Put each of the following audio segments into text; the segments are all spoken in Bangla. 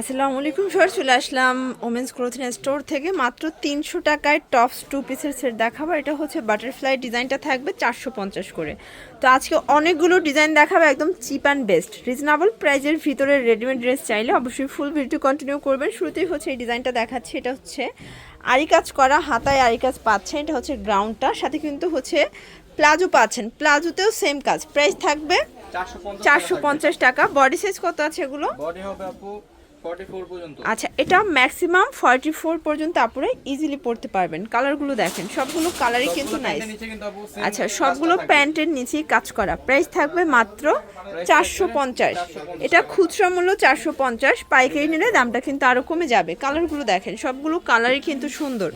আসসালামু আলাইকুম সর চলে আসলাম ওমেন্স ক্লোথিং স্টোর থেকে। মাত্র তিনশো টাকায় টপস টু পিসের সেট দেখাবো। এটা হচ্ছে বাটারফ্লাই ডিজাইনটা থাকবে চারশো পঞ্চাশ করে। তো আজকে অনেকগুলো ডিজাইন দেখাবো একদম চিপ অ্যান্ড বেস্ট রিজনেবল প্রাইজের ভিতরে রেডিমেড ড্রেস চাইলে অবশ্যই ফুল ভিডিও কন্টিনিউ করবেন। শুরুতেই হচ্ছে এই ডিজাইনটা দেখাচ্ছি। এটা হচ্ছে আরি কাজ করা হাতায় আরি কাজ পাচ্ছেন। এটা হচ্ছে গ্রাউন্ডটা সাথে কিন্তু হচ্ছে প্লাজো পাচ্ছেন। প্লাজোতেও সেম কাজ। প্রাইস থাকবে চারশো পঞ্চাশ টাকা বডি সাইজ কত আছে এগুলো? বডি হবে আপু 44 পর্যন্ত আচ্ছা এটা ম্যাক্সিমাম ফর্টি ফোর পর্যন্ত আপুরা ইজিলি পড়তে পারবেন। কালারগুলো দেখেন সবগুলো কালারই কিন্তু নাইস আচ্ছা সবগুলো প্যান্টের নিচেই কাজ করা। প্রাইস থাকবে মাত্র চারশো পঞ্চাশ। এটা খুচরা মূল্য চারশো পঞ্চাশ। পাইকারি নিলে দামটা কিন্তু আরও কমে যাবে। কালারগুলো দেখেন সবগুলো কালারই কিন্তু সুন্দর।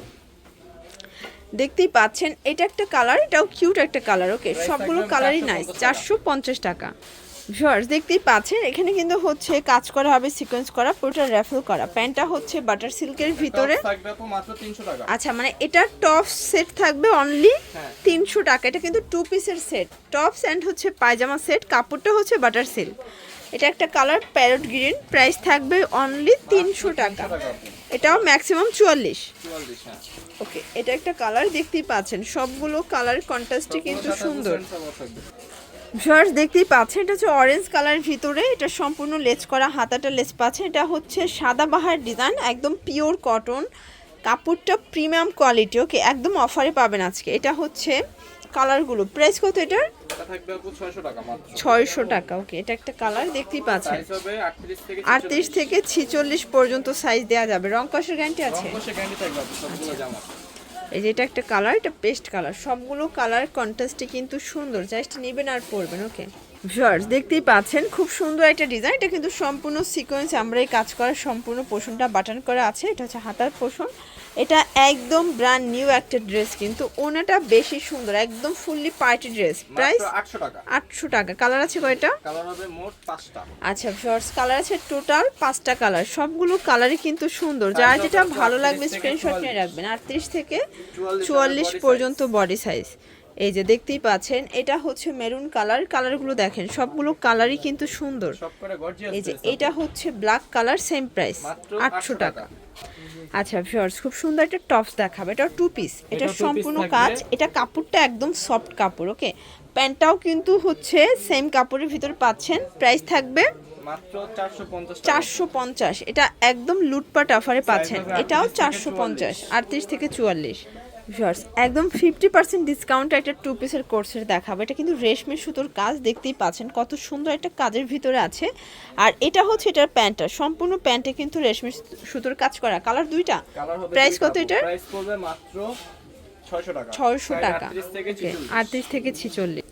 দেখতেই পাচ্ছেন এটা একটা কালার এটাও কিউট একটা কালার ওকে সবগুলো কালারই নাইস চারশো পঞ্চাশ টাকা। ভিউয়ার্স দেখতেই পাচ্ছেন এখানে কিন্তু হচ্ছে কাজ করা হবে সিকোয়েন্স করা পুরোটা র্যাফেল করা। প্যান্টটা হচ্ছে বাটার সিল্কের ভিতরে। থাকবে আপু মাত্র 300 টাকা। আচ্ছা মানে এটা টপ সেট থাকবে অনলি হ্যাঁ। তিনশো টাকা। এটা কিন্তু টু পিসের সেট টপস অ্যান্ড হচ্ছে পায়জামা সেট কাপড়টা হচ্ছে বাটার সিল্ক এটা একটা কালার প্যারট গ্রিন প্রাইস থাকবে অনলি তিনশো টাকা। এটাও ম্যাক্সিমাম চুয়াল্লিশ। 44 হ্যাঁ। ওকে এটা একটা কালার দেখতেই পাচ্ছেন। সবগুলো কালার কন্ট্রাস্টে কিন্তু সুন্দর। ভিউয়ার্স দেখতেই পাচ্ছেন এটা হচ্ছে অরেঞ্জ কালারের ভিতরে। এটা সম্পূর্ণ লেস করা হাতাটা লেস পাচ্ছে। এটা হচ্ছে সাদা বাহার ডিজাইন একদম পিওর কটন কাপড়টা প্রিমিয়াম কোয়ালিটি ওকে একদম অফারে পাবেন আজকে। এটা হচ্ছে কালারগুলো প্রাইস কত এটার? এটা থাকবে আপু 600 টাকা মাত্র। ছয়শো টাকা ওকে এটা একটা কালার দেখতেই পাচ্ছেন। সাইজ হবে 38 থেকে আটত্রিশ থেকে ছিচল্লিশ পর্যন্ত সাইজ দেওয়া যাবে। রং কষের গ্যারান্টি আছে? এই যে এটা একটা কালার এটা পেস্ট কালার সবগুলো কালার কন্ট্রাস্টে কিন্তু সুন্দর জাস্ট নেবেন আর পরবেন ওকে ভিউয়ার্স দেখতেই পাচ্ছেন, খুব সুন্দর একটা ডিজাইন এটা কিন্তু সম্পূর্ণ সিকোয়েন্স আমরা এই কাজ করার সম্পূর্ণ পোষণটা বাটন করা আছে। এটা হচ্ছে হাতার পোষণ এটা একদম ব্র্যান্ড নিউ একটা ড্রেস কিন্তু ওনাটা বেশি সুন্দর একদম ফুললি পার্টি ড্রেস প্রাইস মাত্র 800 টাকা। আটশো টাকা। কালার আছে কয়টা? কালার হবে মোট 5টা আচ্ছা শর্টস কালার আছে টোটাল পাঁচটা কালার সবগুলো কালারই কিন্তু সুন্দর। যার যেটা ভালো লাগবে স্ক্রিনশট নিয়ে রাখবেন। আটত্রিশ থেকে 44 চুয়াল্লিশ পর্যন্ত বডি সাইজ এই যে দেখতেই পাচ্ছেন এটা হচ্ছে মেরুন কালার কালারগুলো দেখেন সবগুলো কালারই কিন্তু সুন্দর। এই যে এটা হচ্ছে ব্ল্যাক কালার সেম প্রাইস আটশো টাকা। আচ্ছা ভিউয়ার্স খুব সুন্দর একটা টপস দেখাবে। এটা টু পিস এটা সম্পূর্ণ কাজ। এটা কাপড়টা একদম সফট কাপড় ওকে প্যান্টটাও কিন্তু হচ্ছে সেম কাপড়ের ভিতর পাচ্ছেন। প্রাইস থাকবে মাত্র 450 টাকা। চারশো পঞ্চাশ। এটা একদম লুটপাট অফারে পাচ্ছেন। এটাও চারশো পঞ্চাশ আটত্রিশ থেকে চুয়াল্লিশ। ভিউয়ার্স একদম ফিফটি পার্সেন্ট ডিসকাউন্ট একটা টু পিসের কোর্সের দেখাবো। এটা কিন্তু রেশমি সুতোর কাজ দেখতেই পাচ্ছেন কত সুন্দর একটা কাজের ভিতরে আছে। আর এটা হচ্ছে এটার প্যান্টটা সম্পূর্ণ প্যান্টে কিন্তু রেশমি সুতোর কাজ করা। কালার দুইটা? প্রাইস কত এটার? প্রাইস মাত্র 600 টাকা। ছয়শো টাকা। 38 থেকে ওকে 46 আটত্রিশ থেকে ছিচল্লিশ।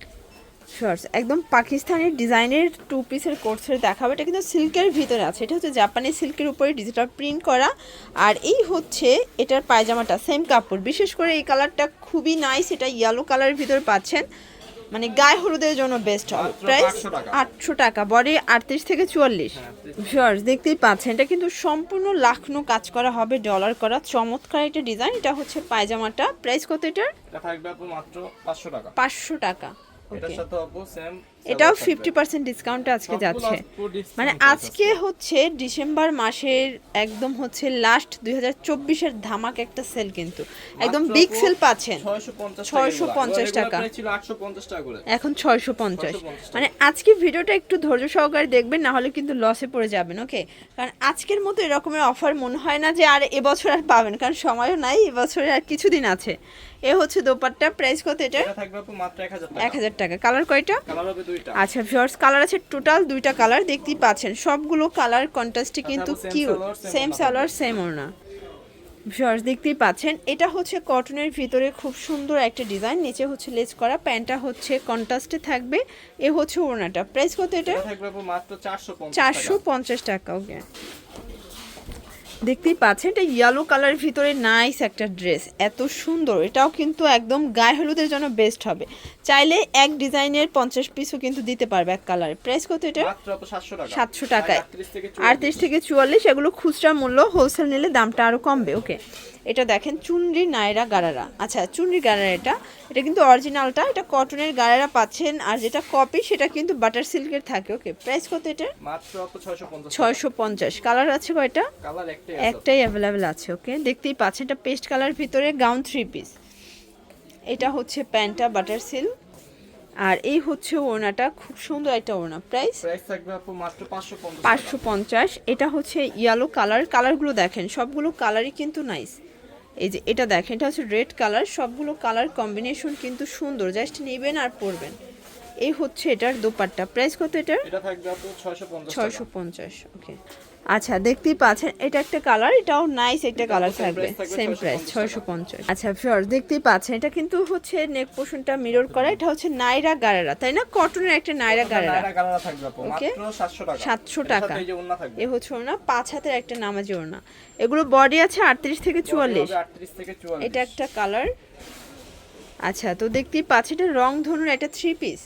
শর্টস একদম পাকিস্তানের ডিজাইনের টু পিসের কোর্সের দেখাবো। এটা কিন্তু সিল্কের ভিতরে আছে। এটা হচ্ছে জাপানি সিল্কের উপরে ডিজিটাল প্রিন্ট করা। আর এই হচ্ছে এটার পায়জামাটা সেম কাপড়। বিশেষ করে এই কালারটা খুবই নাইস এটা ইয়েলো কালারের ভিতরে পাচ্ছেন। মানে গায়ে হলুদের জন্য বেস্ট হবে। প্রাইস আটশো টাকা। বডি আটত্রিশ থেকে চুয়াল্লিশ। শর্টস দেখতেই পাচ্ছেন এটা কিন্তু সম্পূর্ণ লাখনো কাজ করা হবে ডলার করা। চমৎকার একটা ডিজাইন এটা হচ্ছে পায়জামাটা। প্রাইস কত এটার? এটা থাকবে আপু মাত্র 500 টাকা। পাঁচশো টাকা। এটার সাথে আপু সেম এটাও ফিফটি পার্সেন্ট ডিসকাউন্টে আজকে যাচ্ছে। মানে আজকে হচ্ছে ডিসেম্বর মাসের একদম হচ্ছে লাস্ট দুই হাজার চব্বিশের ধামাক একটা সেল কিন্তু। একদম বিগ সেল পাচ্ছেন। ছয়শো পঞ্চাশ টাকা এখন ছয়শো পঞ্চাশ। মানে আজকে ভিডিওটা একটু ধৈর্য সহকারে দেখবেন না হলে কিন্তু লসে পড়ে যাবেন ওকে কারণ আজকের মতো এরকমের অফার মনে হয় না যে আর এবছর আর পাবেন কারণ সময়ও নাই এবছরে আর কিছুদিন আছে। এ হচ্ছে দোপাট্টা প্রাইস কত এটা? থাকবে আপু মাত্র 1000 টাকা। এক হাজার টাকা। কালার কয়টা? কালার হবে আচ্ছা ভিউয়ার্স কালার আছে টোটাল দুইটা কালার দেখতেই পাচ্ছেন। সবগুলো কালার কন্ট্রাস্টে কিন্তু কিউট সেম সালোয়ার সেম ওড়না। ভিউয়ার্স দেখতেই পাচ্ছেন এটা হচ্ছে কটনের ভিতরে খুব সুন্দর একটা ডিজাইন নিচে হচ্ছে লেজ করা প্যান্টটা হচ্ছে কন্ট্রাস্টে থাকবে এ হচ্ছে ওড়নাটা। প্রাইস কত এটা? এটা থাকবে মাত্র 450 চারশো পঞ্চাশ টাকা ওকে দেখতেই পাচ্ছেন এটা ইয়েলো কালারের ভিতরে নাইস একটা ড্রেস এত সুন্দর। এটাও কিন্তু একদম গায়ে হলুদের জন্য বেস্ট হবে। চাইলে এক ডিজাইনের পঞ্চাশ পিসও কিন্তু দিতে পারবে এক কালার প্রাইস কত এটা? সাতশো টাকায়। আটত্রিশ থেকে চুয়াল্লিশ। এগুলো খুচরা মূল্য হোলসেল নিলে দামটা আরও কমবে ওকে এটা দেখেন চুনরি নায়রা গারারা। আচ্ছা চুনরি গারারা এটা? এটা কিন্তু অরিজিনালটা এটা কটনের গারারা পাচ্ছেন আর যেটা কপি সেটা কিন্তু বাটার সিল্কের থাকে ওকে প্রাইস কত এটা? ছয়শো পঞ্চাশ কালার আছে কয়টা? একটাই অ্যাভেলেবেল আছে ওকে দেখতেই পাচ্ছেন এটা পেস্ট কালার ভিতরে গাউন থ্রি পিস এটা হচ্ছে প্যান্টা বাটার সিল্ক। আর এই হচ্ছে ওড়নাটা খুব সুন্দর একটা ওড়না। প্রাইস প্রাইস থাকবে আপু মাত্র পাঁচশো পঞ্চাশ পাঁচশো পঞ্চাশ। এটা হচ্ছে ইয়েলো কালার কালারগুলো দেখেন সবগুলো কালারই কিন্তু নাইস এই যে এটা দেখেন এটা হচ্ছে রেড কালার সবগুলো কালার কম্বিনেশন কিন্তু সুন্দর। জাস্ট নেবেন আর পরবেন। এই হচ্ছে এটার দোপাট্টা। প্রাইস কত এটার? এটা থাকবে আপু ছয়শো পঞ্চাশ ছয়শো পঞ্চাশ ওকে আচ্ছা দেখতেই পাচ্ছেন এটা একটা কালার এটাও নাইস একটা কালার থাকবে। সেম 650 প্রাইস টাকা। ছয়শো পঞ্চাশ। আচ্ছা ফিওর দেখতেই পাচ্ছেন এটা কিন্তু হচ্ছে নেক পোর্শনটা মিরর করা এটা হচ্ছে নাইরা গারারা তাই না? কটনের একটা নাইরা গারারা নায়রা কালার থাকবে আপু মাত্র সাতশো টাকা। 700 টাকা। এই যে ওন্না থাকবে। এ হচ্ছে ওনা পাঁচ হাতের একটা নামাজি ওড়না। এগুলো বডি আছে আটত্রিশ থেকে চুয়াল্লিশ। আটত্রিশ থেকে চুয়াল্লিশ। এটা একটা কালার আচ্ছা তো দেখতেই পাচ্ছি এটা রং ধনুর একটা থ্রি পিস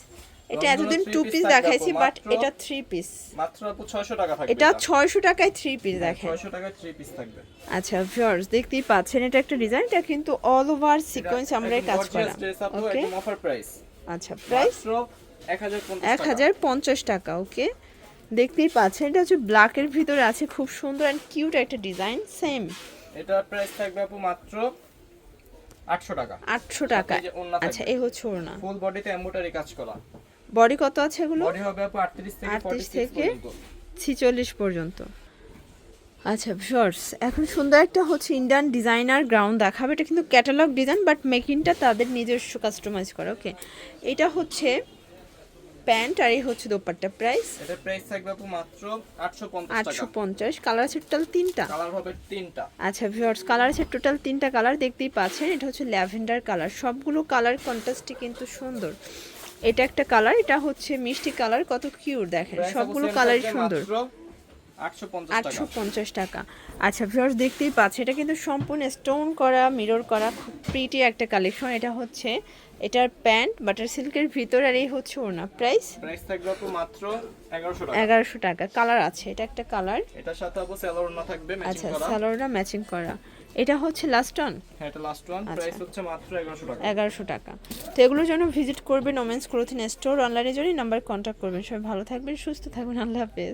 এটা এতদিন টু পিস দেখাইছি বাট এটা থ্রি পিস মাত্র আপু ছয়শো টাকা থাকবে এটা। ছয়শো টাকায় থ্রি পিস দেখেন। ছয়শো টাকায় থ্রি পিস থাকবে। আচ্ছা ভিউয়ার্স দেখতেই পাচ্ছেন এটা একটা ডিজাইন এটা কিন্তু অল ওভার সিকোয়েন্স আমরা কাজ করা ওকে অফার প্রাইস আচ্ছা প্রাইস মাত্র এক হাজার পঞ্চাশ এক হাজার পঞ্চাশ টাকা ওকে দেখতেই পাচ্ছেন এটা হচ্ছে ব্ল্যাকের ভিতরে আছে খুব সুন্দর অ্যান্ড কিউট একটা ডিজাইন সেম এটার প্রাইস থাকবে আপু মাত্র আটশো টাকা। আটশো টাকা। আচ্ছা এই হচ্ছে ওড়না। ফুল বডিতে এমব্রয়ডারি কাজ করা। বডি কত আছে এগুলো? বডি হবে আপু আটত্রিশ থেকে 38 থেকে থেকে ছিচল্লিশ পর্যন্ত। আচ্ছা শর্টস এখন সুন্দর একটা হচ্ছে ইন্ডিয়ান ডিজাইনার গ্রাউন্ড দেখাবে। এটা কিন্তু ক্যাটালগ ডিজাইন বাট মেকিংটা তাদের নিজস্ব কাস্টমাইজ করা ওকে এটা হচ্ছে প্যান্ট আর এই হচ্ছে দোপাট্টা। প্রাইস এটার প্রাইস থাকবে আপু মাত্র আটশো পঞ্চাশ আটশো টাকা পঞ্চাশ। কালার আছে টোটাল তিনটা? কালার হবে তিনটা। আচ্ছা ভিউয়ার্স কালার আছে টোটাল তিনটা কালার দেখতেই পাচ্ছেন। এটা হচ্ছে ল্যাভেন্ডার কালার সবগুলো কালার কন্ট্রাস্টই কিন্তু সুন্দর। এটা একটা কালার এটা হচ্ছে মিষ্টি কালার কত কিউর দেখেন। সবগুলো কালারই সুন্দর। আটশো পঞ্চাশ টাকা। আচ্ছা ভিউয়ার্স দেখতেই পাচ্ছে এটা কিন্তু সম্পূর্ণ স্টোন করা মিরর করা খুব প্রিটি একটা কালেকশন এটা হচ্ছে এটার প্যান্ট বাটার সিল্কের ভিতর আর এই হচ্ছে ওনা প্রাইস প্রাইস থাকবে আপু মাত্র এগারোশো টাকা। এগারোশো টাকা। কালার আছে এটা একটা কালার এটার সাথে আপু স্যালোর না থাকবে ম্যাচিং আচ্ছা করা। স্যালোরা ম্যাচিং করা। এটা হচ্ছে লাস্ট অন হ্যাঁ এটা লাস্ট ওয়ান আচ্ছা। প্রাইস হচ্ছে মাত্র এগারোশো টাকা। এগারোশো টাকা। তো এগুলোর জন্য ভিজিট করবেন ওমেন্স ক্লোথিং স্টোর অনলাইনের জন্য নাম্বার কন্ট্যাক্ট করবেন। সবাই ভালো থাকবেন সুস্থ থাকবেন। আল্লাহ হাফেজ।